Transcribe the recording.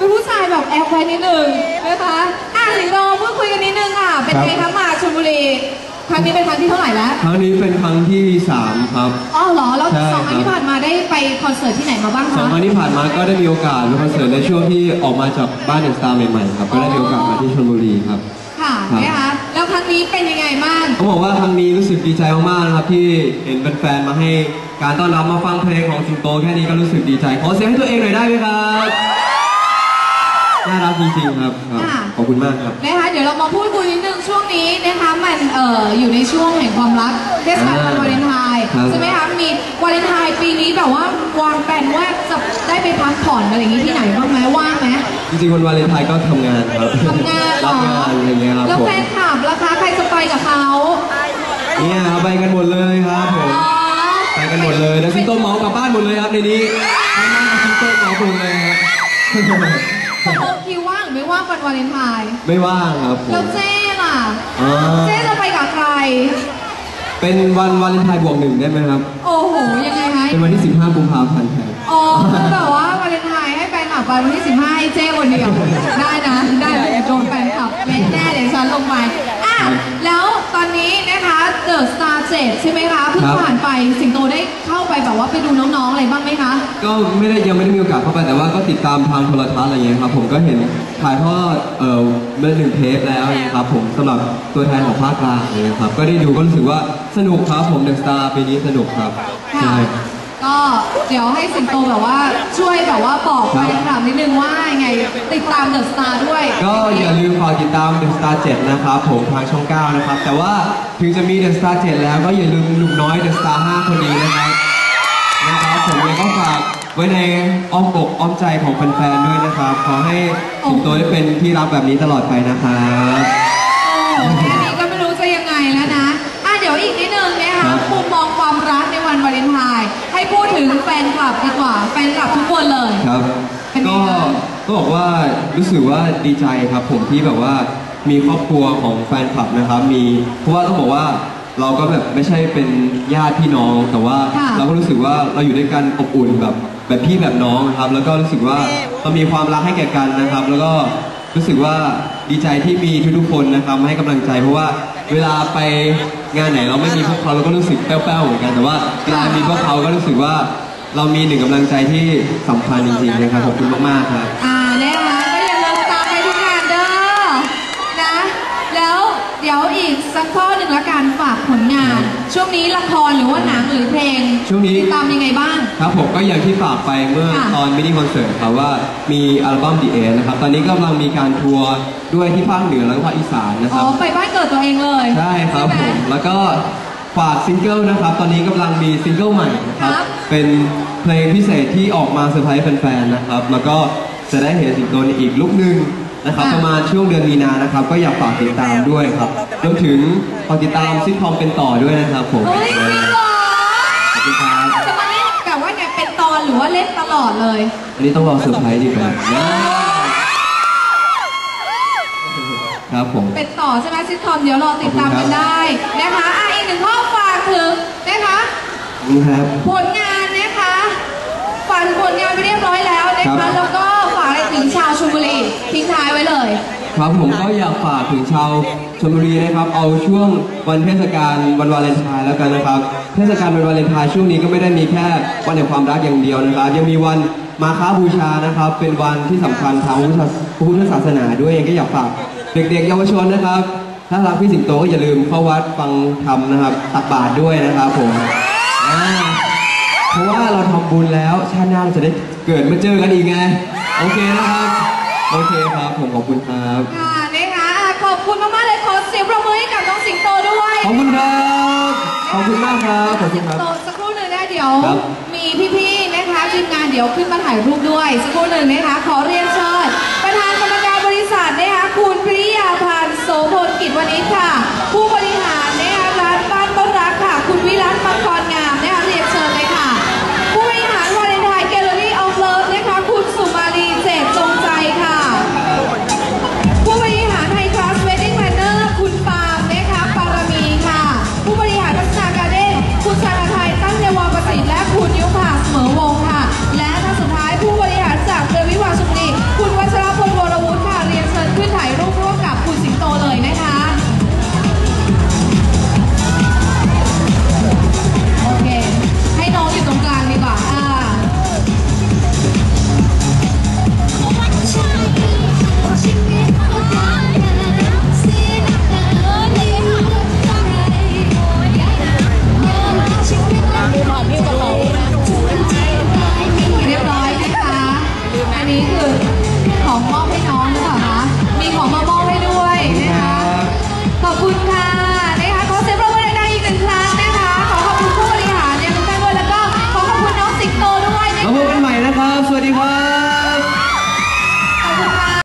เป็นผู้ชายแบบแอบแฟนนิดนึงนะคะอะสิงโตพูดคุยกันนิดนึงค่ะ เป็นไงคะมาชลบุรี ครั้งนี้เป็นครั้งที่เท่าไหร่แล้ว ครั้งนี้เป็นครั้งที่สามครับ อ๋อเหรอ แล้วใช่สองครั้งครับที่ผ่านมาได้ไปคอนเสิร์ตที่ไหนมาบ้างสองคะครั้งที่ผ่านมาก็ได้มีโอกาสไปคอนเสิร์ตในช่วงที่ออกมาจากบ้านเดอะสตาร์ใหม่ๆครับ ก็ได้มีโอกาสมาที่ชลบุรีครับ ค่ะครับ นะคะแล้วครั้งนี้เป็นยังไงบ้างต้องบอกว่าครั้งนี้รู้สึกดีใจมากๆนะครับที่เห็นแฟนๆมาให้การต้อนรับมาฟังเพลงของสิงโตแค่นี้ก็รู้สึกดีใจ ขอเสียงให้ตัวเองหน่อยได้ไหมครับ น่ารักจริงๆครับครับค่ะ ขอบคุณมากครับ นะคะเดี๋ยวเรามาพูดคุยนิดนึงช่วงนี้นะคะมันเอ่ออยู่ในช่วงแห่งความรักเทศกาลวันวาเลนไทน์ครับ ใช่ไหมคะมีวาเลนไทน์ปีนี้แบบว่าวางแผนว่าจะได้ไปพักผ่อนอะไรอย่างนี้ที่ไหนบ้างไหมว่างไหมจริงๆวันวาเลนไทน์ก็ทำงานครับทำงานเหรรับองานอะไรเงี้ยครับแล้วผมแฟนคลับล่ะคะใครจะไปกับเขาเนี่ยครับไปกันหมดเลยครับผมอ๋อไปกันหมดเลยแล้วซิงโต้เหมากลับบ้านหมดเลยครับในนี้ไม่มากซิงโต้เหมาหมดเลยครับตกลง คิวว่างหรือไม่ว่างวันวาเลนไทน์ไม่ว่างครับผแล้วม เจ๊ล่ะอ๋อเจ๊จะไปกับใคร เป็นวันวาเลนไทน์บวกหนึ่งได้ไหมครับ โอ้โห ยังไงคะเป็นวันที่ 15กุมภาพันธ์ครับ อ๋อคือแบบว่าวาเลนไทน์ให้แฟนคลับไปวันที่ 15ให้เจ้คนเดียว ได้นะ ได้โดนแฟนคลับเม้นแน่เดี๋ยวฉันลงไปอะครับแล้วตอนนี้นะคะ เดอะสตาร์เจ็ใช่ไหมคะเพิ่งครับ ผ่านไปสิงโตได้เข้าไปแบบว่าไปดูน้องๆอะไรบ้างไหมคะ ก็ไม่ได้ยังไม่ได้มีโอกาสเข้าไปแต่ว่าก็ติดตามทางโทรทัศน์อะไรเงี้ยครับผมก็เห็นถ่ายทอดเอ่อเมื่อหนึ่งเทปแล้วอย่างเงี้ยครับผมสำหรับตัวแทนของภาคกลางอะไรเงี้ยครับก็ได้ดูก็รู้สึกว่าสนุกครับผมเดอะสตาร์ปีนี้สนุกครับค่ะ ใช่ ก็เดี๋ยวให้สิงโตแบบว่าช่วยแบบว่าบอกคแฟรับนคลับนิดนึงว่ายังไงติดตามเดอะสตาร์ด้วย ก็อย่าลืมฝากติดตาม The Star 7นะครับผมทางช่อง 9 นะครับ แต่ว่าถึงจะมี The Star 7แล้วก็อย่าลืมหนุ่มน้อย The Star 5คนนี้นะครับนะครับผมเลยก็ฝากไว้ในอ้อมอกอ้อมใจของแฟนๆด้วยนะครับ ขอให้สิงโตได้เป็นที่รักแบบนี้ตลอดไปนะครับ นคลับดีกว่าแฟนคลับทุกคนเลย ครับ เป็นไงก็บ้าง ก็บอกว่ารู้สึกว่าดีใจครับ ผมที่แบบว่ามีครอบครัวของแฟนคลับนะครับ มีเพราะว่าต้องบอกว่าเราก็แบบไม่ใช่เป็นญาติพี่น้อง แต่ว่าค่ะ เราก็รู้สึกว่าเราอยู่ด้วยกันอบอุ่นแบบแบบพี่แบบน้องนะครับ แล้วก็รู้สึกว่าเรามีความรักให้แก่กันนะครับ แล้วก็รู้สึกว่าดีใจที่มีทุกๆคนนะครับมาให้กำลังใจ เพราะว่าเวลาไปงานไหนเราไม่มีพวกเขาเราก็รู้สึกแป้วๆเหมือนกันแต่ว่าเวลามีพวกเขาก็รู้สึกว่า เรามีหนึ่งกำลังใจที่สำคัญจริงๆนะครับขอบคุณมากๆครับ อ่านะคะก็อย่าลืมตามไปทุกงานเด้อนะ แล้วเดี๋ยวอีกสักข้อหนึ่งละกันฝากผลงาน ช่วงนี้ละครหรือว่าหนังหรือเพลงช่วงนี้ ติดตามยังไงบ้าง ครับผมก็อย่างที่ฝากไปเมื่อค่ะตอนมินิคอนเสิร์ตครับว่ามีอัลบั้ม The End นะครับ ตอนนี้กำลังมีการทัวร์ด้วยที่ภาคเหนือแล้วก็ภาคอีสานนะคอ๋รัอบไปบ้านเกิดตัวเองเลยใช่ครับใช่ผไหมแล้วก็ ฝากซิงเกิลนะครับ ตอนนี้กำลังมีซิงเกิลใหม่นะครับ ครับ เป็นเพลงพิเศษที่ออกมาเซอร์ไพรส์แฟนๆนะครับ แล้วก็จะได้เห็นสิงโตในอีกลุกหนึ่งนะครับค่ะประมาณช่วงเดือนมีนานะครับ ก็อยากฝากติดตามด้วยครับรวมถึงฝากติดตามซิทคอมเป็นต่อด้วยนะครับผม เฮ้ยจริงเหรอขอบคุณครับ จะมาเล่นแบบว่าไงเป็นตอนหรือว่าเล่นตลอดเลย อันนี้ต้องรอเซอร์ไพรส์ดีกว่าครับผม เป็นต่อใช่ไหมซิทคอมเดี๋ยวรอติดตามขอบคุกันณครับได้นะคะอะอีกหนึ่งข้อฝากถึงนะคะ ครับ ผลงานนะคะฝากถึงผลงานไปเรียบร้อยแล้วนะครัคะ บ แล้วก็ฝากอะไรถึงชาวชลบุรีทิ้งท้ายไว้เลย ครับผมก็อยากฝากถึงชาวชลบุรีนะครับ เอาช่วงวันเทศกาลวันวาเลนไทน์แล้วกันนะครับ เทศกาลวันวาเลนไทน์ช่วงนี้ก็ไม่ได้มีแค่วันแห่งความรักอย่างเดียวนะครับ ยังมีวันมาค้าบูชานะครับ เป็นวันที่สำคัญทางพระพุทธพระพุทธศาสนาด้วยยังก็อยากฝากเด็กๆเยาวชนนะครับ ถ้ารักพี่สิงโตก็อย่าลืมเข้าวัดฟังธรรมนะครับตักบาตรด้วยนะครับผมอ่า เพราะว่าเราทำบุญแล้วชาติหน้าเราจะได้เกิดมาเจอกันอีกไง โอเคนะครับ โอเคครับผมขอบคุณครับ ค่ะนะคะอะขอบคุณมากๆเลยขอเสียงปรบมือให้กับน้องสิงโตด้วยขอบคุณครับ ขอบคุณมากครับ ขอบคุณครับสิงโตสักครู่หนึ่งนะเดี๋ยว ครับ มีพี่ๆนะคะทีมงานเดี๋ยวขึ้นมาถ่ายรูปด้วย สักครู่หนึ่งนะคะขอเรียนเชิญ